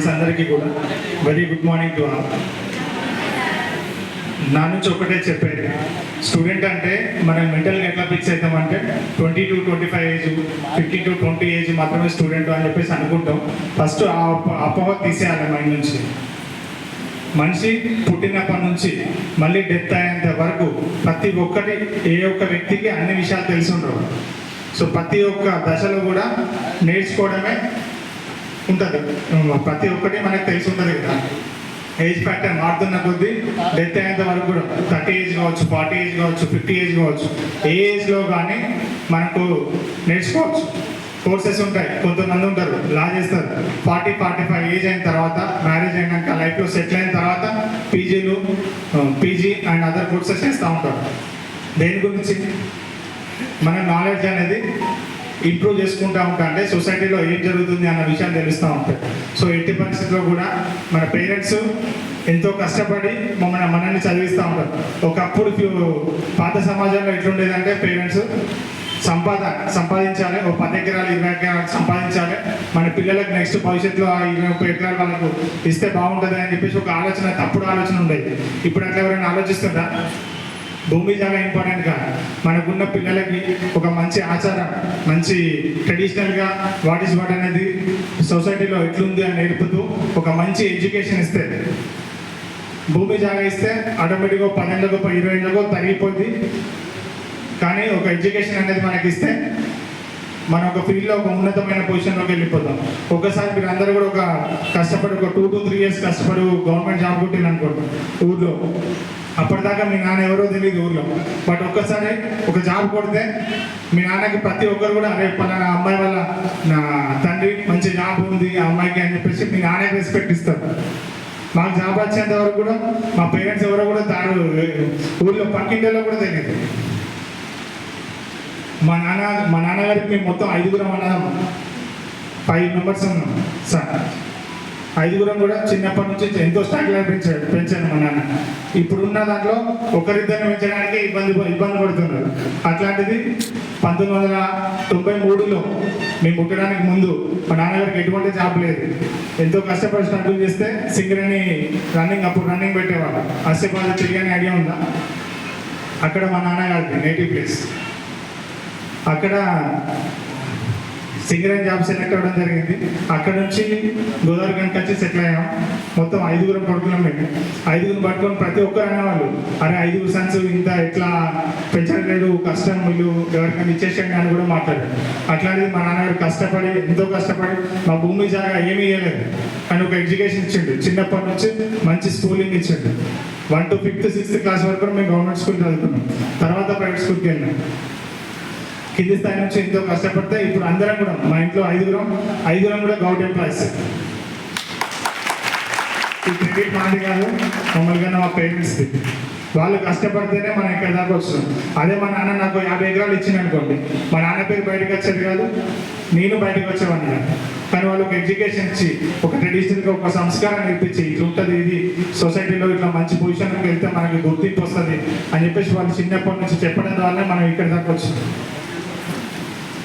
Friends అందరికీ కూడా very good morning to all నా నుంచి ఒకటే చెప్పేది. స్టూడెంట్ అంటే మనం మెంటల్గా ఎట్లా fix అవుతామంటే twenty two twenty five age fifty two twenty age మాత్రమే స్టూడెంట్ అని చెప్పేసి అనుకుంటాం. ఫస్ట్ ఆ అపోహ తీసేయాలి మైండ్ నుంచి. మనిషి పుట్టినప్పటి నుంచి మళ్ళీ డెత్ అయ్యేంత వరకు ప్రతి ఒక్కటి ఏ ఒక్క వ్యక్తికి అన్ని విషయాలు తెలిసి ఉండవు. సో ప్రతి ఒక్క దశలో కూడా నేర్చుకోవడమే ఉంటుంది ప్రతి ఒక్కటి మనకు తెలిసి ఉంటుంది కదా. ఏజ్ ఫ్యాక్టర్ మారుతున్న కొద్దీ డెత్ అయ్యేంత వరకు కూడా థర్టీ ఏజ్ కావచ్చు ఫార్టీ ఏజ్ కావచ్చు ఫిఫ్టీ ఏజ్ కావచ్చు ఏ ఏజ్లో కానీ మనకు నేర్చుకోవచ్చు. కోర్సెస్ ఉంటాయి. కొంతమంది ఉంటారు. లా చేస్తారు. ఫార్టీ ఫార్టీ ఫైవ్ ఏజ్ అయిన తర్వాత మ్యారేజ్ అయినాక లైఫ్లో సెటిల్ అయిన తర్వాత పీజీలు పీజీ అండ్ అదర్ కోర్సెస్ చేస్తూ ఉంటారు. దేని గురించి? మన నాలెడ్జ్ అనేది ఇంప్రూవ్ చేసుకుంటూ ఉంటా అంటే సొసైటీలో ఏం జరుగుతుంది అన్న విషయం తెలుస్తూ ఉంటాయి సో ఎట్టి పరిస్థితుల్లో కూడా మన పేరెంట్స్ ఎంతో కష్టపడి మమ్మల్ని మనల్ని చదివిస్తూ ఉంటారు. ఒకప్పుడు పాత సమాజంలో ఎట్లుండేదంటే పేరెంట్స్ సంపాదన సంపాదించాలి ఒక పది ఎకరాలు ఇరవై ఎకరాలు సంపాదించాలి. మన పిల్లలకు నెక్స్ట్ భవిష్యత్తులో ఆ ఇరవై ముప్పై ఎకరాలు వాళ్ళకు ఇస్తే బాగుంటుంది అని చెప్పేసి ఒక ఆలోచన తప్పుడు ఆలోచన ఉండేది. ఇప్పుడు అట్లా ఎవరైనా ఆలోచిస్తుందా భూమి జాగా ఇంపార్టెంట్ మనకున్న పిల్లలకి ఒక మంచి ఆచారం మంచి ట్రెడిషనల్గా వాట్ ఇస్ వాట్ అనేది సొసైటీలో ఎట్లుంది అని నేర్పుతూ ఒక మంచి ఎడ్యుకేషన్ ఇస్తే భూమి జాగా ఇస్తే ఆటోమేటిక్గా పన్నెండుకో ఇరవై ఏళ్ళకో తరిగిపోద్ది. కానీ ఒక ఎడ్యుకేషన్ అనేది మనకి ఇస్తే మనం ఒక ఫీల్డ్లో ఒక ఉన్నతమైన పొజిషన్లోకి వెళ్ళిపోతాం. ఒకసారి మీరు అందరూ కూడా ఒక కష్టపడి ఒక టూ టు త్రీ ఇయర్స్ కష్టపడి గవర్నమెంట్ జాబ్ కొట్టింది అనుకోండి ఊర్లో అప్పటిదాకా మీ నాన్న ఎవరో తెలియదు ఊర్లో. బట్ ఒక్కసారి ఒక జాబ్ కొడితే మీ నాన్నకి ప్రతి ఒక్కరు కూడా అరే పలానా అమ్మాయి వల్ల నా తండ్రి మంచి జాబ్ ఉంది ఆ అమ్మాయికి అని చెప్పేసి మీ నాన్నకి రెస్పెక్ట్ ఇస్తారు. మాకు జాబ్ వచ్చేంత వరకు కూడా మా పేరెంట్స్ ఎవరో కూడా తాడు ఊళ్ళో పక్కింటిలో కూడా తెలియదు మా నాన్న మా నాన్నగారికి మేము మొత్తం ఐదుగురం అన్నదం ఫైవ్ మెంబర్స్ ఉన్నాం సార్. ఐదుగురం కూడా చిన్నప్పటి నుంచి ఎంతో స్ట్రగుల్ పెంచాడు పెంచాను మా నాన్న. ఇప్పుడున్న దాంట్లో ఒకరిద్దరిని పెంచడానికి ఇబ్బంది ఇబ్బంది పడుతున్నారు. అట్లాంటిది పంతొమ్మిది వందల తొంభై మూడులో మేము పుట్టడానికి ముందు మా నాన్నగారికి ఎటువంటి జాబ్ లేదు. ఎంతో కష్టపడి స్ట్రగుల్ చేస్తే సింగరేణి రన్నింగ్ అప్పుడు రన్నింగ్ పెట్టేవాడు అస్సేపాలు తిరిగానే ఐడియా ఉందా? అక్కడ మా నాన్నగారికి నేటివ్ ప్లేస్. అక్కడ సింగరేజ్ జాబ్ సెలెక్ట్ అవ్వడం జరిగింది. అక్కడ నుంచి గోదావరి గంటకి వచ్చి సెటిల్ అయ్యాం. మొత్తం ఐదుగురం పడుకున్నాం మేము. ఐదుగురు పట్టుకొని ప్రతి ఒక్కరు అనేవాళ్ళు. అరే ఐదుగురు సన్స్ ఇంత ఎట్లా పెంచలేదు కష్టం వీళ్ళు ఎవరికైనా ఇచ్చేసేయండి అని కూడా మాట్లాడారు. అట్లాంటిది మా నాన్నగారు కష్టపడి ఎంతో కష్టపడి మా భూమి జాగా ఏమీ ఇవ్వలేదు అని ఒక ఎడ్యుకేషన్ ఇచ్చిండు. చిన్నప్పటి నుంచి మంచి స్కూలింగ్ ఇచ్చిండు. One to fifth sixth class వరకు మేము గవర్నమెంట్ స్కూల్ చదువుకున్నాం. తర్వాత ప్రైవేట్ స్కూల్కి వెళ్ళినాం కింది స్థాయి నుంచి ఎంతో కష్టపడితే ఇప్పుడు అందరం కూడా మా ఇంట్లో ఐదుగురం ఐదుగురం కూడా గౌట్ ఎంప్లాయీస్. ఈ క్రెడిట్ మాది కాదు మమ్మల్ని కన్నా మా పేరెంట్స్ది వాళ్ళు కష్టపడితేనే మనం ఇక్కడ దాకా వచ్చినాం. అదే మా నాన్న నాకు యాభై ఎకరాలు ఇచ్చింది అనుకోండి. మా నాన్న పేరు బయటకు వచ్చేది కాదు. నేను బయటకు వచ్చేవాడిని కానీ వాళ్ళు ఒక ఎడ్యుకేషన్ ఇచ్చి ఒక ట్రెడిషనల్గా ఒక సంస్కారం నేర్పించి ఇట్లా ఉంటుంది ఇది. సొసైటీలో ఇట్లా మంచి పొజిషన్కి వెళ్తే మనకి గుర్తింపు వస్తుంది అని చెప్పేసి వాళ్ళు చిన్నప్పటి నుంచి చెప్పడం ద్వారా మనం ఇక్కడ దాకా వచ్చింది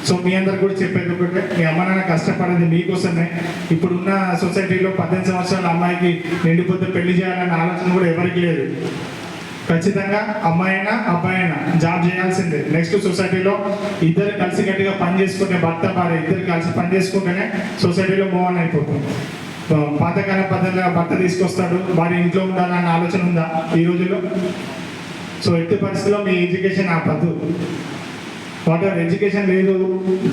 సో మీ అందరు కూడా చెప్పేది ఒకటే మీ అమ్మ నాన్న కష్టపడేది మీకోసమే. ఇప్పుడున్న సొసైటీలో పద్దెనిమిది సంవత్సరాల అమ్మాయికి నిండిపోతే పెళ్ళి చేయాలన్న ఆలోచన కూడా ఎవరికి లేదు. ఖచ్చితంగా అమ్మాయి అయినా అబ్బాయి అయినా జాబ్ చేయాల్సిందే. నెక్స్ట్ సొసైటీలో ఇద్దరు కలిసి గట్టిగా పని చేసుకుంటే భర్త భార్య ఇద్దరు కలిసి పని చేసుకుంటేనే సొసైటీలో మూవ్ ఆన్ అయిపోతుంది పాతకాల పద్ధతిగా భర్త తీసుకొస్తాడు వారి ఇంట్లో ఉండాలన్న ఆలోచన ఉందా ఈ రోజుల్లో? సో ఎట్టి పరిస్థితుల్లో మీ ఎడ్యుకేషన్ ఆపద్దు. వాట్ ఎడ్యుకేషన్ లేదు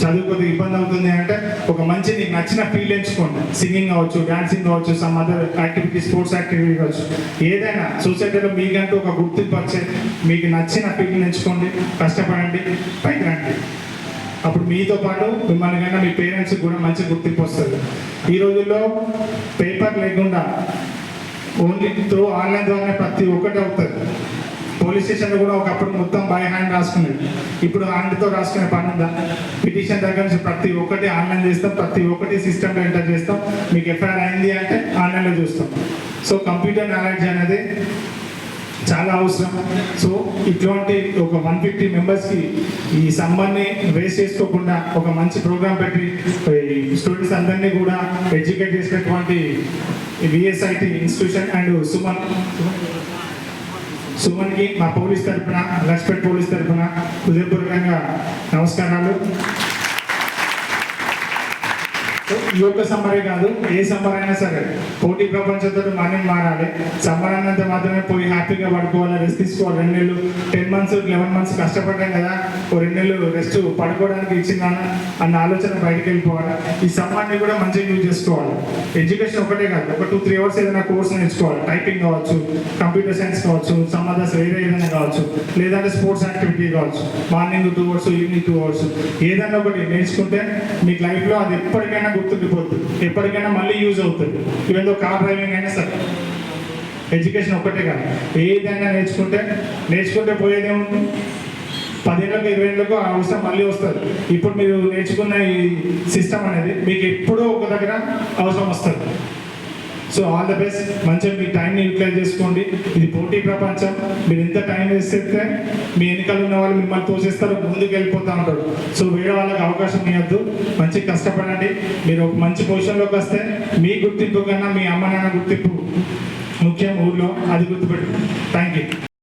చదువు కొద్దిగా ఇబ్బంది అవుతుంది అంటే ఒక మంచి నీకు నచ్చిన ఫీల్డ్ ఎంచుకోండి. సింగింగ్ కావచ్చు డాన్సింగ్ కావచ్చు some other activity sports activity కావచ్చు. ఏదైనా సొసైటీలో మీకంటూ ఒక గుర్తింపు వచ్చే మీకు నచ్చిన ఫీల్డ్ ఎంచుకోండి కష్టపడండి పైకి రండి. అప్పుడు మీతో పాటు మిమ్మల్ని కన్నా మీ పేరెంట్స్కి కూడా మంచి గుర్తింపు వస్తుంది. ఈ రోజుల్లో పేపర్ లేకుండా ఓన్లీ త్రూ ఆన్లైన్ ద్వారానే ప్రతి ఒక్కటి అవుతుంది. పోలీస్ స్టేషన్లో కూడా ఒకప్పుడు మొత్తం బై హ్యాండ్ రాసుకునేది. ఇప్పుడు హ్యాండ్తో రాసుకునే పని ఉందా? పిటిషన్ దగ్గర నుంచి ప్రతి ఒక్కటి ఆన్లైన్ చేస్తాం ప్రతి ఒక్కటి సిస్టమ్లో ఎంటర్ చేస్తాం. మీకు ఎఫ్ఐఆర్ అయింది అంటే ఆన్లైన్లో చూస్తాం. సో కంప్యూటర్ నాలెడ్జ్ అనేది చాలా అవసరం. సో ఇట్లాంటి ఒక వన్ ఫిఫ్టీ మెంబర్స్కి ఈ సమ్మర్ని వేస్ట్ చేసుకోకుండా ఒక మంచి ప్రోగ్రామ్ పెట్టి స్టూడెంట్స్ అందరినీ కూడా ఎడ్యుకేట్ చేసినటువంటి విఎస్ఐటి ఇన్స్టిట్యూషన్ అండ్ సుమన్. సుమన్కి మా పోలీస్ తరఫున లక్ష్పేట్ పోలీస్ తరఫున హృదయపూర్వకంగా నమస్కారాలు. ఈ యొక్క సమ్మరే కాదు ఏ సమ్మర్ అయినా సరే పోటీ ప్రపంచంతో మనం మారాలి. సమ్మర్ అన్నంత మాత్రమే పోయి హ్యాపీగా పడుకోవాలి రెస్ట్ తీసుకోవాలి. రెండు నెలలు టెన్ మంత్స్ లెవెన్ మంత్స్ కష్టపడ్డాం కదా ఓ రెండు నెలలు రెస్ట్ పడుకోవడానికి ఇచ్చిందా అన్న ఆలోచన బయటకు వెళ్ళిపోవాలి. ఈ సమ్మర్ని కూడా మంచిగా యూజ్ చేసుకోవాలి. ఎడ్యుకేషన్ ఒకటే కాదు ఒక టూ త్రీ అవర్స్ ఏదైనా కోర్స్ నేర్చుకోవాలి. టైపింగ్ కావచ్చు కంప్యూటర్ సైన్స్ కావచ్చు సంబంధస్ వేరే ఏదైనా కావచ్చు లేదంటే స్పోర్ట్స్ యాక్టివిటీ కావచ్చు. Morning two hours evening two hours ఏదైనా ఒకటి నేర్చుకుంటే మీకు లైఫ్లో అది ఎప్పటికైనా గుర్తుండిపోతుంది ఎప్పటికైనా మళ్ళీ యూజ్ అవుతుంది. ఈవెన్ కార్ డ్రైవింగ్ అయినా సరే. ఎడ్యుకేషన్ ఒక్కటే కాదు. ఏదైనా నేర్చుకుంటే నేర్చుకుంటే పోయేదేముంది పదేళ్ళకు ఇరవై ఏళ్ళకు ఆ అవసరం మళ్ళీ వస్తుంది. ఇప్పుడు మీరు నేర్చుకున్న ఈ సిస్టమ్ అనేది మీకు ఎప్పుడూ ఒక దగ్గర అవసరం వస్తుంది. సో ఆల్ ద బెస్ట్ మంచిగా మీ టైంని యూటిలైజ్ చేసుకోండి. ఇది పోటీ ప్రపంచం. మీరు ఎంత టైం వేస్తే మీ ఎన్నికలు ఉన్న వాళ్ళు మిమ్మల్ని తోసేస్తారు ముందుకు వెళ్ళిపోతూ ఉంటారు. సో వేరే వాళ్ళకి అవకాశం ఇవ్వద్దు మంచి కష్టపడండి. మీరు ఒక మంచి పొజిషన్లోకి వస్తే మీ గుర్తింపు కన్నా మీ అమ్మ నాన్న గుర్తింపు ముఖ్యం ఊర్లో. అది గుర్తుపెట్టు థ్యాంక్ యూ